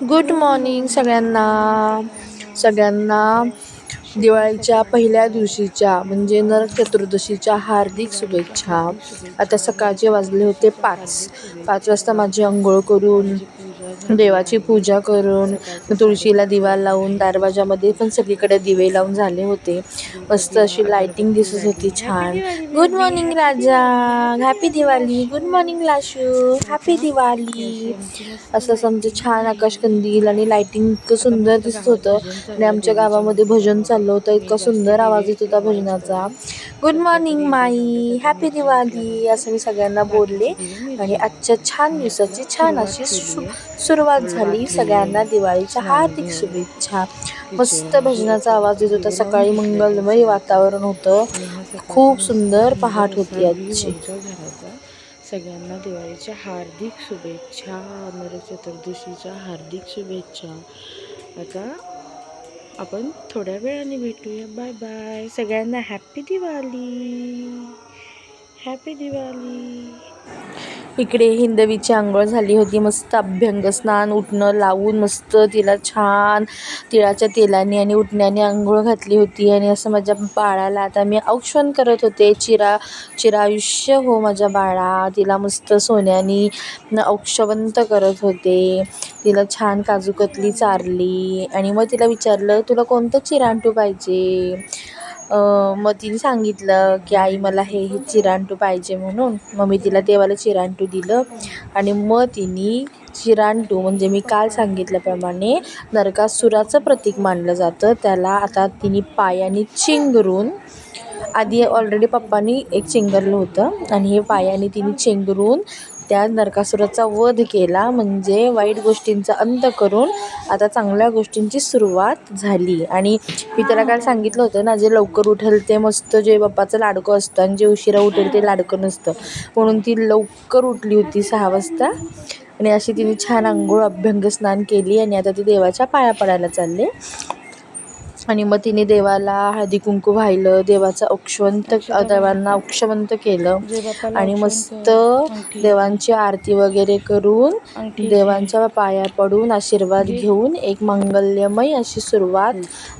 Good morning सगळ्यांना सगळ्यांना दिवाळीच्या पहिल्या दिवशीच्या म्हणजे नरक चतुर्दशीच्या हार्दिक शुभेच्छा. आता सकाळचे वाजले होते पाच. पाच वाजता माझी अंघोळ करून देवाची पूजा करून तुळशीला दिवा लावून दरवाजामध्ये पण सगळीकडे दिवे लावून झाले होते. मस्त अशी लायटिंग दिसत होती छान. Good morning Raja. Happy Diwali good morning Lashu. Happy Diwali असं समजा छान आकाशकंदील आणि लायटिंग इतकं सुंदर दिसत होतं. आणि आमच्या गावामध्ये भजन चाललं होतं इतका सुंदर आवाज येत होता भजनाचा. गुड मॉर्निंग माई. हॅपी दिवाळी असं मी सगळ्यांना बोलले. आणि आजच्या छान दिवसाची छान अशी सु सुरुवात झाली. सगळ्यांना दिवाळीच्या हार्दिक शुभेच्छा. मस्त भजनाचा आवाज येत होता. सकाळी मंगलमय वातावरण होतं. खूप सुंदर पहाट होती आजची. सगळ्यांना दिवाळीच्या हार्दिक शुभेच्छा. नरक चतुर्दशीच्या हार्दिक शुभेच्छा. आता आपण थोड्या वेळाने भेटूया. बाय बाय सगळ्यांना हॅपी दिवाळी हॅपी दिवाळी इकडे हिंदवीची आंघोळ झाली होती. मस्त अभ्यंग स्नान उठणं लावून मस्त तिला छान तिळाच्या तेलाने आणि उठण्याने आंघोळ घातली होती आणि असं माझ्या बाळाला आता मी औक्षण करत होते. चिरा चिरायुष्य हो माझ्या बाळा. तिला मस्त सोन्यानी औक्षवंत करत होते. तिला छान काजूकतली चारली आणि मग तिला विचारलं तुला कोणतं चिरांटू पाहिजे? मग तिने सांगितलं की आई मला हे हे चिरांटू पाहिजे म्हणून. मग मी तिला देवाला चिरांटू दिलं. आणि मग तिने चिरांटू म्हणजे मी काल सांगितल्याप्रमाणे नरकासुराचं प्रतीक मानलं जातं. त्याला आता तिने पायाने चिंगरून आधी ऑलरेडी पप्पानी एक चिंगरलं होतं. आणि हे पायाने तिने चिंगरून त्या नरकासुराचा वध केला म्हणजे वाईट गोष्टींचा अंत करून आता चांगल्या गोष्टींची सुरुवात झाली. आणि मी त्याला काय सांगितलं होतं ना जे लवकर उठेल ते मस्त जे बाप्पाचं लाडकं असतं आणि जे उशिरा उठेल ते लाडकं नसतं. म्हणून ती लवकर उठली होती सहा वाजता आणि अशी तिने छान आंघोळ अभ्यंग स्नान केली आणि आता ती देवाच्या पाया पडायला चालले. आणि मग तिने देवाला हळदी कुंकू वाहिलं देवाचं औक्षवंत देवांना औक्षवंत केलं. आणि मस्त. देवांची आरती वगैरे करून देवांच्या पाया पडून आशीर्वाद घेऊन एक मंगल्यमय अशी सुरुवात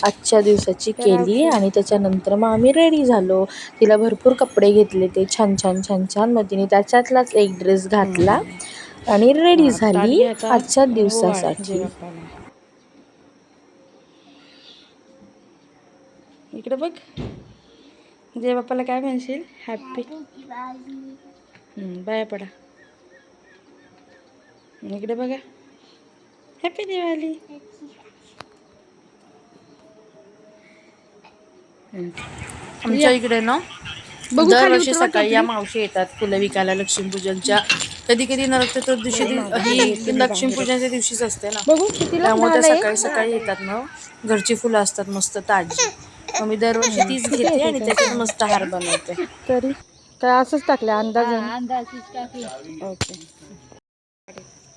आजच्या दिवसाची केली आणि त्याच्यानंतर मग आम्ही रेडी झालो. तिला भरपूर कपडे घेतले ते छान छान छान छान. मग तिने त्याच्यातलाच एक ड्रेस घातला आणि रेडी हा, झाली आजच्या ओवाळ दिवसासाठी जय बाप्पाला. इकडे बघ. जय बाप्पाला काय म्हणशील हॅपी बाया पडा. इकडे बघा. हॅपी दिवाळी आमच्या इकडे ना दरवर्षी सकाळी या मावशी येतात फुलं विकायला लक्ष्मीपूजनच्या. कधी कधी नरक चतुर्दशी दिव- ही लक्ष्मीपूजनच्या दिवशीच असते ना. त्यामुळे त्या सकाळी सकाळी येतात ना. घरची फुलं असतात मस्त ताजी. मग मी दरवर्षी तीच घेते आणि त्याच्यात मस्त हार बनवते. तरी. काय असंच टाकलं अंदाज ओके.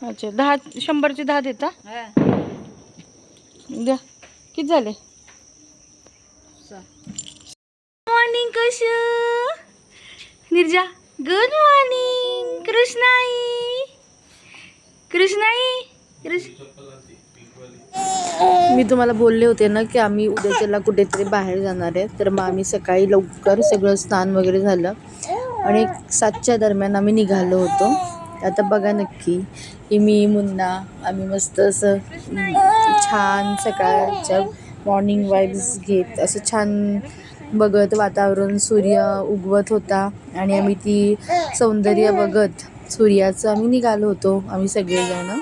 अच्छा दहा शंभरचे दहा देता? द्या. किती झाले? मॉर्निंग कश? Nirja good morning Krishnai. Krishnai Krishna मी तुम्हाला बोलले होते ना की आम्ही उद्या त्याला कुठेतरी बाहेर जाणार आहे. तर मग आम्ही सकाळी लवकर सगळं स्नान वगैरे झालं. आणि एक सातच्या दरम्यान आम्ही निघालो होतो. आता बघा नक्की की मी मुन्ना आम्ही मस्त असं छान सकाळच्या मॉर्निंग वाईब्स घेत असं छान बघत वातावरण सूर्य उगवत होता. आणि आम्ही ती सौंदर्य बघत सूर्याचं आम्ही निघालो होतो आम्ही सगळेजण.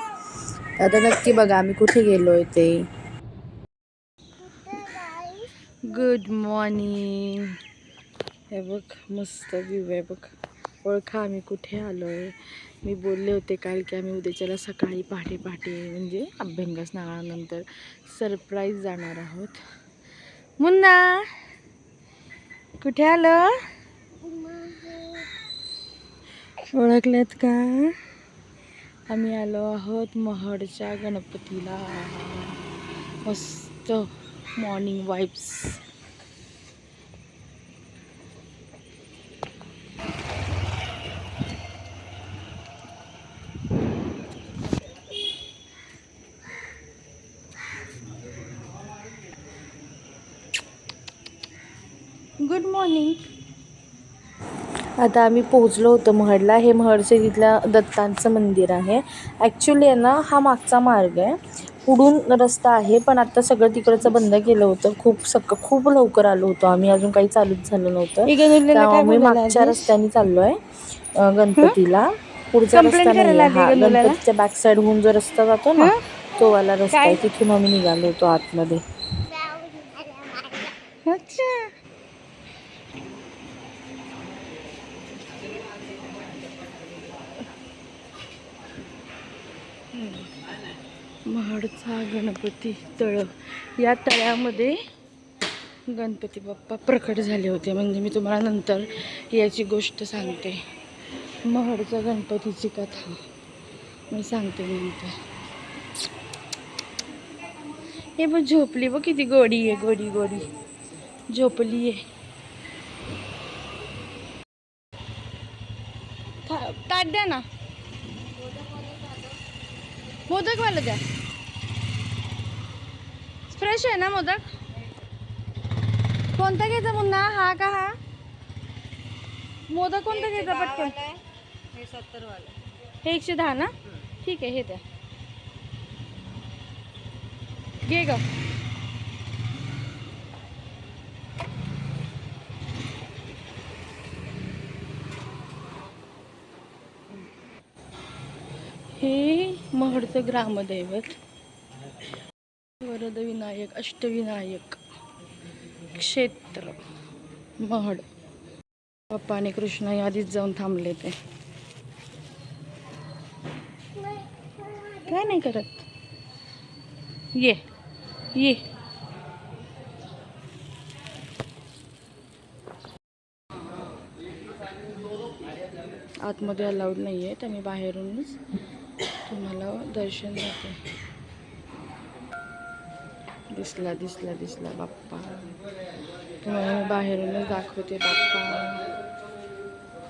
आता नक्की बघा आम्ही कुठे गेलो आहे ते. गुड मॉर्निंग हे बघ मस्त व्ह्यू आहे बघ. ओळखा आम्ही कुठे आलो आहे मी बोलले होते काल की आम्ही उद्याच्याला सकाळी पहाटे पहाटे म्हणजे अभ्यंग स्नानानंतर सरप्राईज जाणार आहोत. मुन्ना कुठे आलं? ओळखल्यात का? आम्ही आलो आहोत महडच्या गणपतीला. मस्त मॉर्निंग वाईब्स गुड मॉर्निंग आता आम्ही पोहोचलो होतो महडला. हे महडचे तिथलं दत्तांचं मंदिर आहे. ॲक्च्युली आहे ना हा मागचा मार्ग आहे. पुढून रस्ता आहे पण आता सगळं तिकडचं बंद केलं होतं. खूप सक खूप लवकर आलो होतो आम्ही. अजून काही चालूच झालं नव्हतं. मी मागच्या रस्त्याने चाललो आहे गणपतीला. पुढचा रस्ता नाही. हा? गणपतीच्या बॅक साईड होऊन जो रस्ता जातो ना? तो वाला रस्ता? आहे. तिथून आम्ही निघालो होतो आतमध्ये अच्छा महाडचा गणपती तळ. या तळ्यामध्ये गणपती बाप्पा प्रकट झाले होते. म्हणजे मी तुम्हाला नंतर याची गोष्ट सांगते. महाडचा गणपतीची कथा. मी सांगते नंतर. हे बघ झोपली बघ किती गोडी आहे गोडी गोडी. झोपली आहे. था- ताट द्या ना. मोदक वाला द्या. फ्रेश आहे ना मोदक? कोणता घ्यायचा मुन्ना? हा का हा? मोदक कोणता घ्यायचा पटकन? हे सत्तर वाला हे एकशे दहा ना? ठीक आहे हे द्या. घे ग. हे महडचं ग्रामदैवत. वरद विनायक अष्टविनायक क्षेत्र महड. पप्पा आणि कृष्ण आधीच जाऊन थांबले ते. काय नाही करत? ये ये. आतमध्ये अलाउड नाही आहे त्यांनी बाहेरूनच. तुम्हाला दर्शन देते. दिसला दिसला दिसला बाप्पा. तुम्हाला मी बाहेरूनच दाखवते बाप्पा.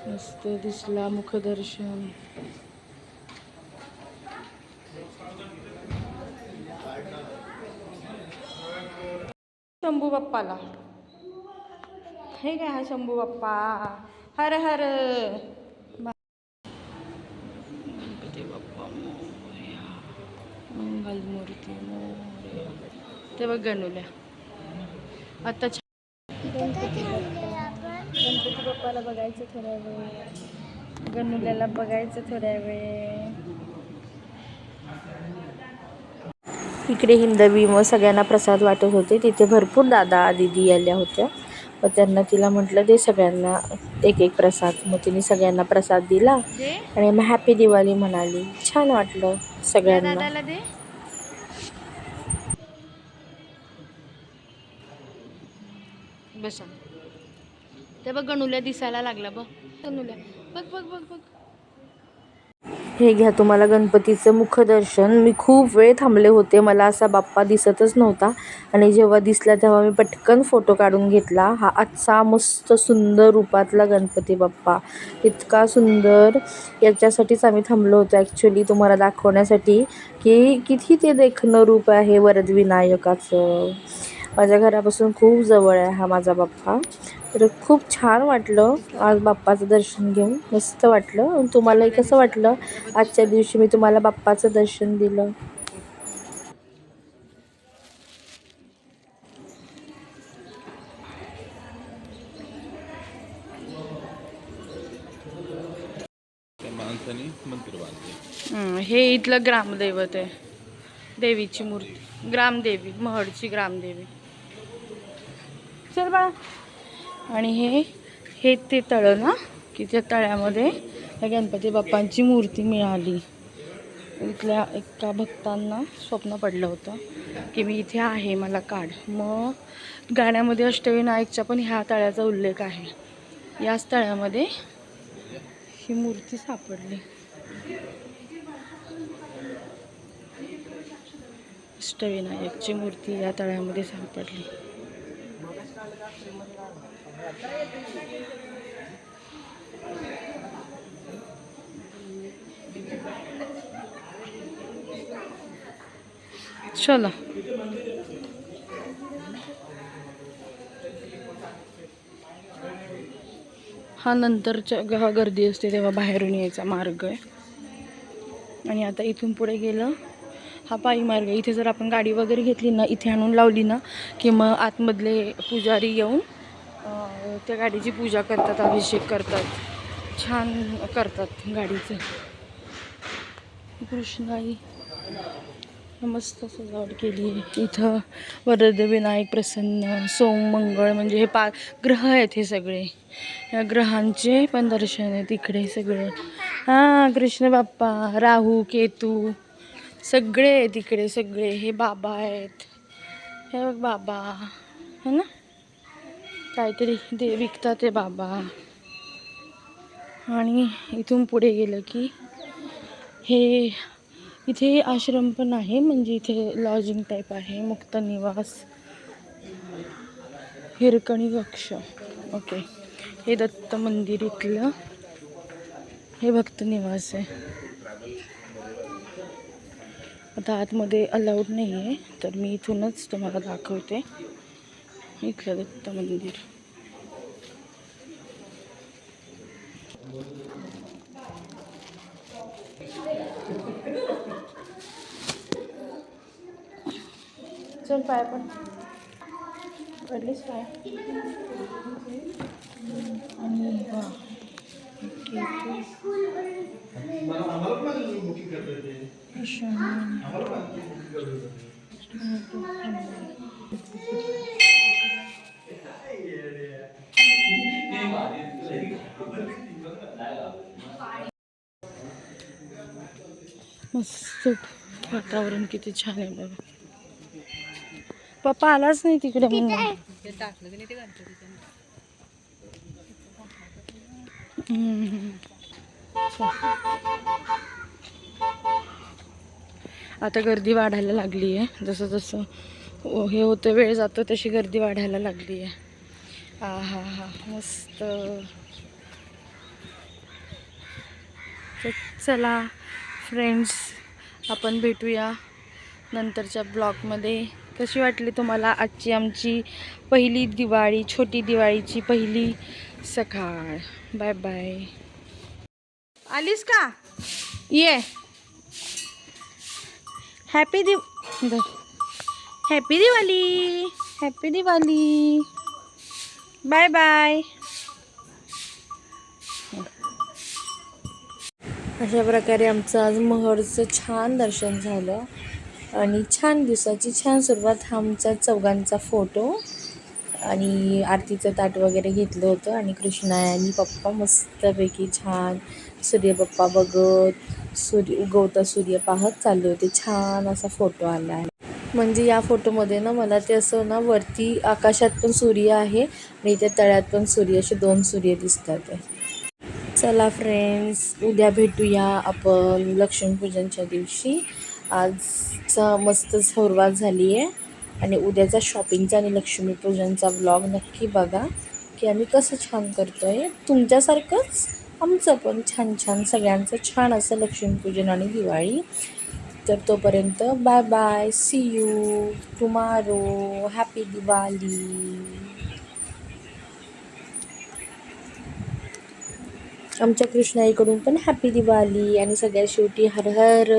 मस्त दिसला मुखदर्शन. शंभू बाप्पाला. हे काय हा शंभू बाप्पा? हर हर गणपती बाप्पा मोरया मंगलमूर्ती मोरया ते बघ गणुल्या. आता छान गणपती बाप्पा गणपती बाप्पाला बघायचं थोड्या वेळ. गणुल्याला बघायचं थोड्या वेळ. इकडे हिंदवी मग सगळ्यांना प्रसाद वाटत होते. तिथे भरपूर दादा दिदी आल्या होत्या. मग त्यांना तिला म्हटलं दे सगळ्यांना एक एक प्रसाद. मग तिने सगळ्यांना प्रसाद दिला आणि मग हॅपी दिवाळी म्हणाली. छान वाटलं सगळ्यांना. बसा. ते बघ गणुल्या दिसायला लागला बघ. गणुल्या. बघ बघ बघ बघ. हे घ्या तुम्हाला गणपतीचं मुखदर्शन. मी खूप वेळ थांबले होते. मला असा बाप्पा दिसतच नव्हता. आणि जेव्हा दिसला तेव्हा मी पटकन फोटो काढून घेतला. हा आजचा मस्त सुंदर रूपातला गणपती बाप्पा. इतका सुंदर. याच्यासाठीच आम्ही थांबलो होतो. ॲक्च्युली तुम्हाला दाखवण्यासाठी की किती ते देखणं रूप आहे वरदविनायकाचं माझ्या घरापासून खूप जवळ आहे हा माझा बाप्पा. तर खूप छान वाटलं आज बाप्पाचं दर्शन घेऊन. मस्त वाटलं. आणि तुम्हालाही कसं वाटलं? आजच्या दिवशी मी तुम्हाला बाप्पाचं दर्शन दिलं. हे इथलं ग्रामदैवत आहे. देवीची मूर्ती. ग्रामदेवी महडची ग्रामदेवी. चल बाळा आणि हे हे ते तळं ना की त्या तळ्यामध्ये त्या गणपती बाप्पांची मूर्ती मिळाली. इथल्या एका भक्तांना स्वप्न पडलं होतं की मी इथे आहे मला काढ. मग गाण्यामध्ये अष्टविनायकच्या पण ह्या तळ्याचा उल्लेख आहे. याच तळ्यामध्ये ही मूर्ती सापडली. अष्टविनायकची मूर्ती या तळ्यामध्ये सापडली. चला. हा नंतरच्या जेव्हा गर्दी असते तेव्हा बाहेरून यायचा मार्ग आहे. आणि आता इथून पुढे गेलं. हा पायी मार्ग आहे. इथे जर आपण गाडी वगैरे घेतली ना इथे आणून लावली ना की मग आतमधले पुजारी येऊन त्या गाडीची पूजा करतात अभिषेक करतात. छान करतात गाडीचं. कृष्णाई मस्त सजावट केली आहे. इथं वरदविनायक प्रसन्न सोम मंगळ म्हणजे हे पा ग्रह आहेत हे सगळे. या ग्रहांचे पण दर्शन आहेत इकडे सगळे. हां कृष्ण बाप्पा राहू केतू सगळे आहेत इकडे सगळे. हे बाबा आहेत. हे बघ बाबा. है ना? काहीतरी ते विकतात ते बाबा. आणि इथून पुढे गेलं की हे इथे आश्रम पण आहे म्हणजे इथे लॉजिंग टाईप आहे मुक्त निवास हिरकणी कक्ष ओके हे दत्त मंदिर इथलं. हे भक्त निवास आहे. आता आतमध्ये अलाउड नाही आहे तर मी इथूनच तुम्हाला दाखवते. इथलं दत्त मंदिर चल पाय पण पडलीच पाय आणि वा मस्त वातावरण किती छान आहे बघा. पप्पा आलाच नाही तिकडे. आता गर्दी वाढायला लागली आहे. जसं जसं ओ- हे होतं वेळ जातो तशी गर्दी वाढायला लागली आहे. हा हा हा मस्त चला फ्रेंड्स आपण भेटूया नंतरच्या ब्लॉगमध्ये. कशी वाटली तुम्हाला आजची आमची पहिली दिवाळी छोटी दिवाळीची पहिली सकाळ? बाय बाय आलीस का? ये. हॅपी दिव happy Diwali. Happy Diwali. Bye bye अशा प्रकारे आमचं आज महरचं छान दर्शन झालं. आणि छान दिवसाची छान सुरुवात हा आमचा चौघांचा फोटो. आणि आरतीचं ताट वगैरे घेतलं होतं. आणि कृष्णा आणि पप्पा मस्तपैकी छान सूर्यपप्पा बघत सूर्य उगवता सूर्य पाहत चालले होते. छान असा फोटो आला आहे. म्हणजे या फोटोमध्ये ना मला ते असं ना वरती आकाशात पण सूर्य आहे आणि त्या तळ्यात पण सूर्य असे दोन सूर्य दिसतात. आहे चला फ्रेंड्स उद्या भेटूया आपण लक्ष्मीपूजनच्या दिवशी. आजचा मस्त सुरुवात झाली आहे आणि उद्याचा शॉपिंगचा आणि लक्ष्मीपूजनचा ब्लॉग नक्की बघा की आम्ही कसं छान करतो आहे तुमच्यासारखंच आमचं पण छान छान सगळ्यांचं छान असं लक्ष्मीपूजन आणि दिवाळी. तर तोपर्यंत bye bye see you tomorrow happy Diwali आमच्या कृष्णाईकडून पण हॅपी दिवाळी आणि सगळ्यात शेवटी हर हर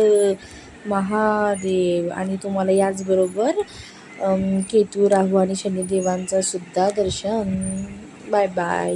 महादेव आणि तुम्हाला याचबरोबर केतू राहू आणि शनिदेवांचं सुद्धा दर्शन. Bye bye